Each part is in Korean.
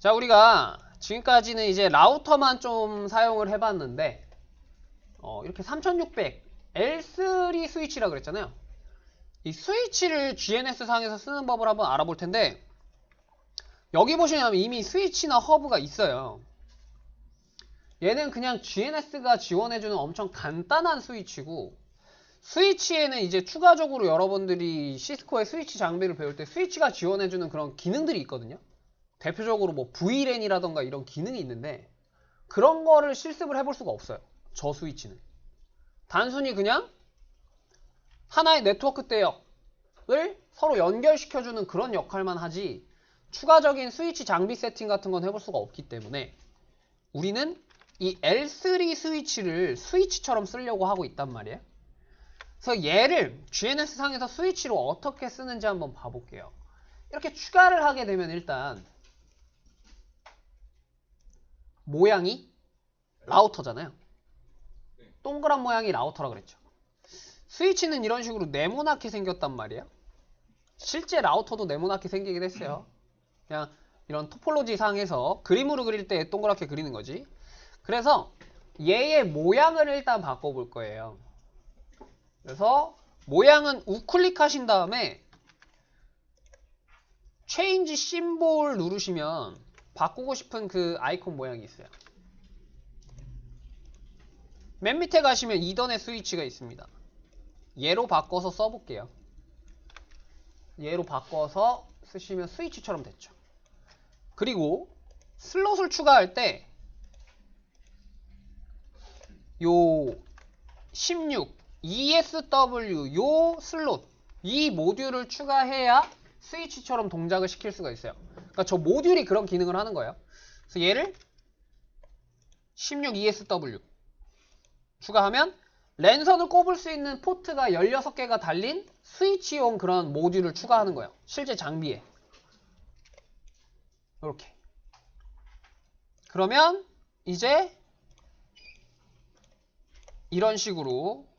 자, 우리가 지금까지는 이제 라우터만 좀 사용을 해봤는데, 어, 이렇게 3600 L3 스위치라 그랬잖아요. 이 스위치를 GNS 상에서 쓰는 법을 한번 알아볼 텐데, 여기 보시면 이미 스위치나 허브가 있어요. 얘는 그냥 GNS가 지원해주는 엄청 간단한 스위치고, 스위치에는 이제 추가적으로 여러분들이 시스코의 스위치 장비를 배울 때 스위치가 지원해주는 그런 기능들이 있거든요. 대표적으로 뭐 VLAN이라던가 이런 기능이 있는데 그런 거를 실습을 해볼 수가 없어요. 저 스위치는. 단순히 그냥 하나의 네트워크 대역을 서로 연결시켜주는 그런 역할만 하지 추가적인 스위치 장비 세팅 같은 건 해볼 수가 없기 때문에 우리는 이 L3 스위치를 스위치처럼 쓰려고 하고 있단 말이에요. 그래서 얘를 GNS 상에서 스위치로 어떻게 쓰는지 한번 봐볼게요. 이렇게 추가를 하게 되면 일단 모양이 라우터잖아요. 동그란 모양이 라우터라 그랬죠. 스위치는 이런 식으로 네모나게 생겼단 말이에요. 실제 라우터도 네모나게 생기긴 했어요. 그냥 이런 토폴로지 상에서 그림으로 그릴 때 동그랗게 그리는 거지. 그래서 얘의 모양을 일단 바꿔볼 거예요. 그래서 모양은 우클릭 하신 다음에 체인지 심볼 누르시면 바꾸고 싶은 그 아이콘 모양이 있어요. 맨 밑에 가시면 이더넷 스위치가 있습니다. 얘로 바꿔서 써볼게요. 얘로 바꿔서 쓰시면 스위치처럼 됐죠. 그리고 슬롯을 추가할 때 요 16 ESW 요 슬롯 이 모듈을 추가해야 스위치처럼 동작을 시킬 수가 있어요. 그러니까 저 모듈이 그런 기능을 하는 거예요. 그래서 얘를 16 ESW 추가하면 랜선을 꼽을 수 있는 포트가 16개가 달린 스위치용 그런 모듈을 추가하는 거예요. 실제 장비에. 이렇게. 그러면 이제 이런 식으로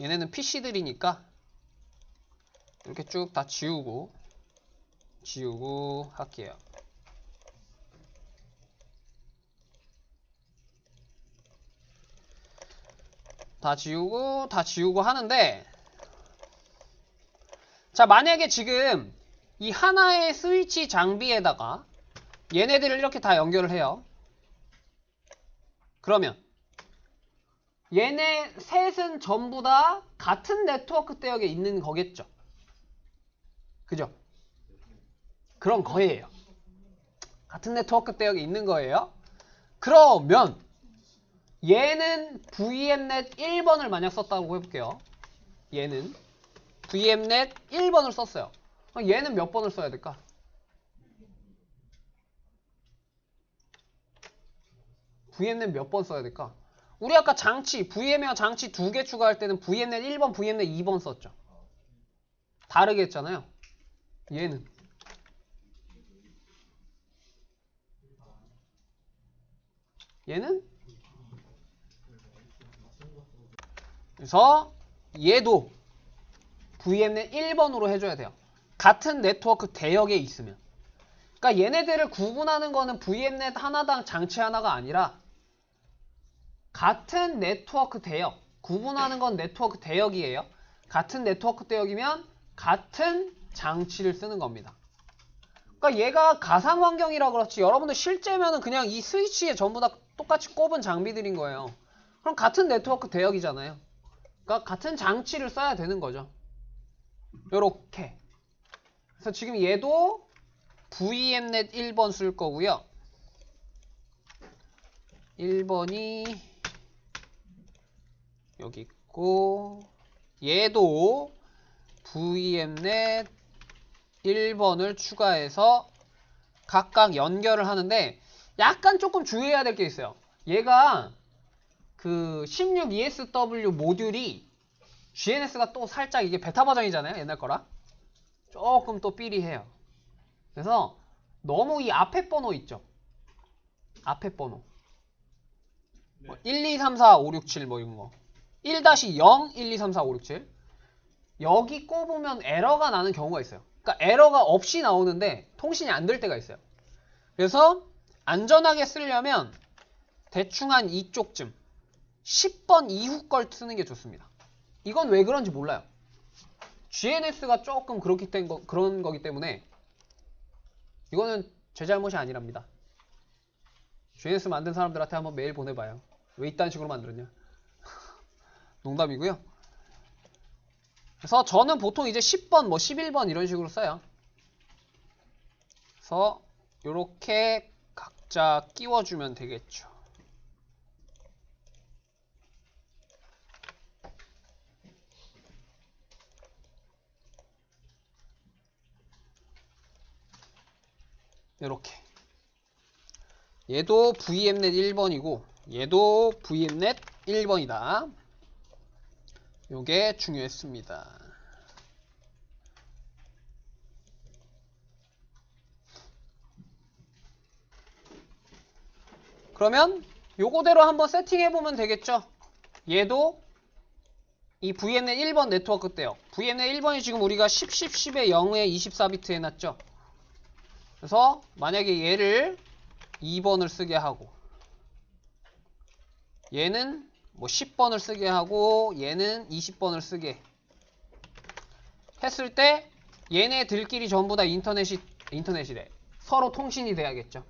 얘네는 PC들이니까 이렇게 쭉 다 지우고 지우고 할게요. 다 지우고 다 지우고 하는데 자 만약에 지금 이 하나의 스위치 장비에다가 얘네들을 이렇게 다 연결을 해요. 그러면 얘네 셋은 전부 다 같은 네트워크 대역에 있는 거겠죠. 그죠? 그런 거예요. 같은 네트워크 대역에 있는 거예요. 그러면 얘는 VMnet 1번을 만약 썼다고 해볼게요. 얘는 VMnet 1번을 썼어요. 그럼 얘는 몇 번을 써야 될까? VMnet 몇 번 써야 될까? 우리 아까 장치, VM이와 장치 두 개 추가할 때는 VMnet 1번, VMnet 2번 썼죠. 다르게 했잖아요. 얘는 얘는 그래서 얘도 VMnet 1번으로 해줘야 돼요. 같은 네트워크 대역에 있으면. 그러니까 얘네들을 구분하는 거는 VMnet 하나당 장치 하나가 아니라 같은 네트워크 대역, 구분하는 건 네트워크 대역이에요. 같은 네트워크 대역이면 같은 장치를 쓰는 겁니다. 그러니까 얘가 가상 환경이라 그렇지 여러분들 실제면은 그냥 이 스위치에 전부 다 똑같이 꼽은 장비들인 거예요. 그럼 같은 네트워크 대역이잖아요. 그러니까 같은 장치를 써야 되는 거죠. 요렇게. 그래서 지금 얘도 VMnet 1번 쓸 거고요. 1번이 여기 있고 얘도 VMnet 1번을 추가해서 각각 연결을 하는데 약간 조금 주의해야 될 게 있어요. 얘가 그 16ESW 모듈이 GNS가 또 살짝 이게 베타 버전이잖아요. 옛날 거라. 조금 또 삐리해요. 그래서 너무 이 앞에 번호 있죠. 앞에 번호. 뭐 1, 2, 3, 4, 5, 6, 7 뭐 이런 거. 1-0, 1, 2, 3, 4, 5, 6, 7. 여기 꼽으면 에러가 나는 경우가 있어요. 그러니까 에러가 없이 나오는데 통신이 안 될 때가 있어요. 그래서 안전하게 쓰려면 대충 한 이쪽쯤 10번 이후 걸 쓰는 게 좋습니다. 이건 왜 그런지 몰라요. GNS가 조금 그렇기 때 그런 거기 때문에 이거는 제 잘못이 아니랍니다. GNS 만든 사람들한테 한번 메일 보내봐요. 왜 이딴 식으로 만들었냐? 농담이고요. 그래서 저는 보통 이제 10번, 뭐 11번 이런 식으로 써요. 그래서 이렇게 각자 끼워주면 되겠죠. 이렇게 얘도 VMnet 1번이고 얘도 VMnet 1번이다. 요게 중요했습니다. 그러면 요거대로 한번 세팅해 보면 되겠죠. 얘도 이 VMnet 1번 네트워크 때요. VMnet 1번이 지금 우리가 10, 10, 10에 0에 24비트 해놨죠. 그래서 만약에 얘를 2번을 쓰게 하고 얘는 뭐 10번을 쓰게 하고 얘는 20번을 쓰게 했을 때 얘네들끼리 전부 다 인터넷이 인터넷이래 서로 통신이 돼야겠죠.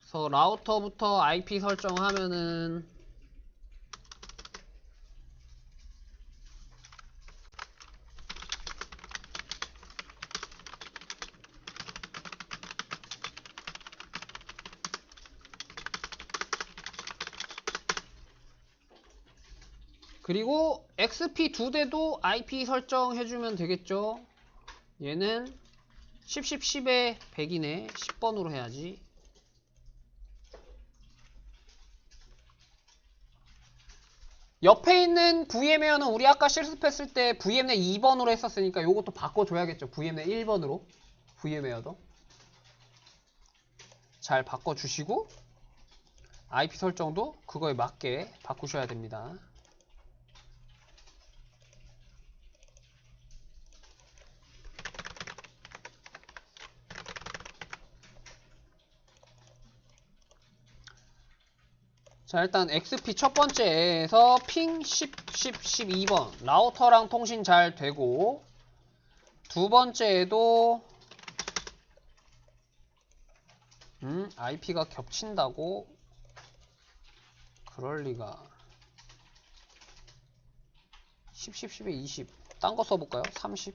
그래서 라우터부터 IP 설정하면은 그리고 XP 두 대도 IP 설정해주면 되겠죠. 얘는 10, 10, 10에 100이네. 10번으로 해야지. 옆에 있는 VM웨어는 우리 아까 실습했을 때 VMnet 2번으로 했었으니까 요것도 바꿔줘야겠죠. VMnet 1번으로. VM웨어도. 잘 바꿔주시고 IP 설정도 그거에 맞게 바꾸셔야 됩니다. 자 일단 XP 첫 번째에서 핑 10, 10, 12번. 라우터랑 통신 잘 되고 두 번째에도 음 IP가 겹친다고? 그럴 리가. 10, 10, 10에 20 딴 거 써볼까요? 30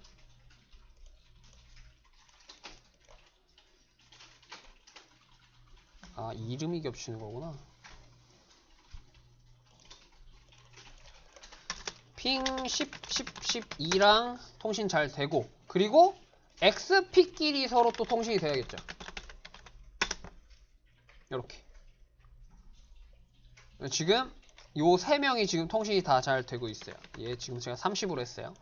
아, 이름이 겹치는 거구나. 핑 10, 10, 12랑 통신 잘 되고 그리고 XP끼리 서로 또 통신이 돼야겠죠. 이렇게. 지금 요 세 명이 지금 통신이 다 잘 되고 있어요. 얘 지금 제가 30으로 했어요.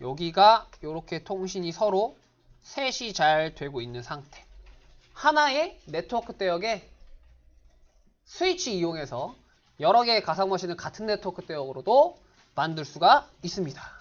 여기가 이렇게 통신이 서로 셋이 잘 되고 있는 상태. 하나의 네트워크 대역에 스위치 이용해서 여러 개의 가상 머신을 같은 네트워크 대역으로도 만들 수가 있습니다.